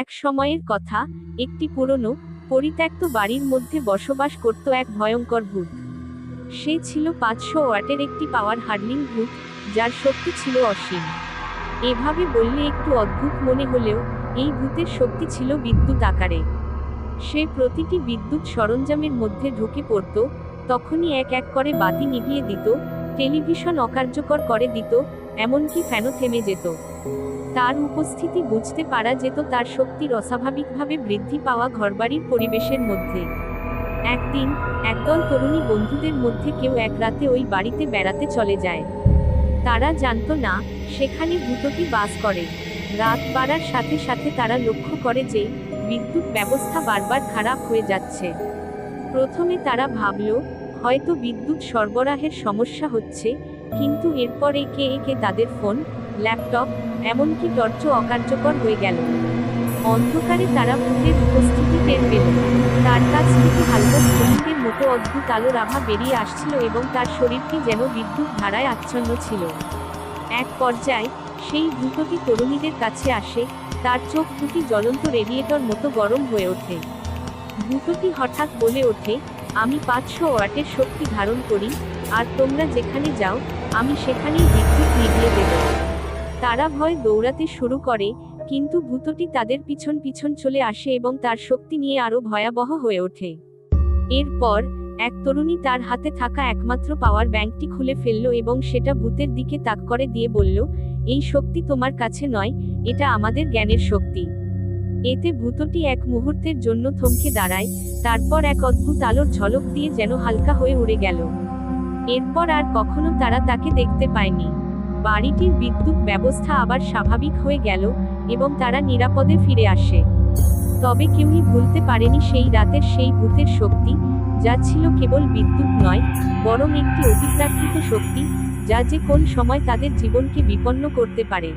এক সময়ের কথা, একটি পুরনো, পরিত্যক্ত বাড়ির মধ্যে বসবাস করত এক ভয়ঙ্কর ভূত। সে ছিল পাঁচশো ওয়াটের একটি পাওয়ার হার্ডলিং ভূত, যার শক্তি ছিল অসীম। এভাবে বললে একটু অদ্ভুত মনে হলেও, এই ভূতের শক্তি ছিল বিদ্যুৎ আকারে। সে প্রতিটি বিদ্যুৎ সরঞ্জামের মধ্যে ঢুকে পড়ত, তখনই এক এক করে বাতি নিভিয়ে দিত, টেলিভিশন অকার্যকর করে দিত, এমনকি ফ্যানও থেমে যেত। তার উপস্থিতি বুঝতে পারা যেত তার শক্তির অস্বাভাবিকভাবে বৃদ্ধি পাওয়া ঘরবাড়ির পরিবেশের মধ্যে। একদিন, একদল তরুণী বন্ধুদের মধ্যে কেউ এক রাতে ওই বাড়িতে বেড়াতে চলে যায়। তারা জানতো, না, সেখানে ভূতটি বাস করে। রাত বাড়ার সাথে সাথে তারা লক্ষ্য করে যে, বিদ্যুৎ ব্যবস্থা বারবার খারাপ হয়ে যাচ্ছে। প্রথমে তারা ভাবল, হয়তো বিদ্যুৎ সরবরাহের সমস্যা হচ্ছে, কিন্তু এরপর একে একে তাদের ফোন ল্যাপটপ, এমনকি টর্চও অকার্যকর হয়ে গেল। অন্ধকারে তারা ভূতের উপস্থিতি টের পেল। তার কাছ থেকে হালকা স্ফটিকের মতো অদ্ভুত আলোর আভা বেরিয়ে আসছিল এবং তার শরীরটি যেন বিদ্যুৎ ধারায় আচ্ছন্ন ছিল। এক পর্যায়ে সেই ভূতটি তরুণীদের কাছে আসে, তার চোখ দুটি জ্বলন্ত রেডিয়েটর মতো গরম হয়ে ওঠে। ভূতটি হঠাৎ বলে ওঠে, আমি পাঁচশো ওয়াটের শক্তি ধারণ করি, আর তোমরা যেখানে যাও, আমি সেখানেই বিদ্যুৎ নিভিয়ে দেব। তারা ভয় দৌড়াতে শুরু করে, কিন্তু ভূতটি তাদের পিছন পিছন চলে আসে এবং তার শক্তি নিয়ে আরও ভয়াবহ হয়ে ওঠে। এরপর, এক তরুণী তার হাতে থাকা একমাত্র পাওয়ার ব্যাংকটি খুলে ফেলল এবং সেটা ভূতের দিকে তাক করে দিয়ে বলল, এই শক্তি তোমার কাছে নয়, এটা আমাদের জ্ঞানের শক্তি। এতে ভূতটি এক মুহূর্তের জন্য থমকে দাঁড়ায়, তারপর এক অদ্ভুত আলোর ঝলক দিয়ে যেন হালকা হয়ে উড়ে গেল। এরপর আর কখনো তারা তাকে দেখতে পায়নি। বাড়িটির বিদ্যুৎ ব্যবস্থা আবার স্বাভাবিক হয়ে গেল এবং তারা নিরাপদে ফিরে আসে। তবে কেউই ভুলতে পারেনি সেই রাতের সেই ভূতের শক্তি, যা ছিল কেবল বিদ্যুৎ নয়, বরং একটি অতিপ্রাকৃত শক্তি, যা যে কোন সময় তাদের জীবনকে বিপন্ন করতে পারে।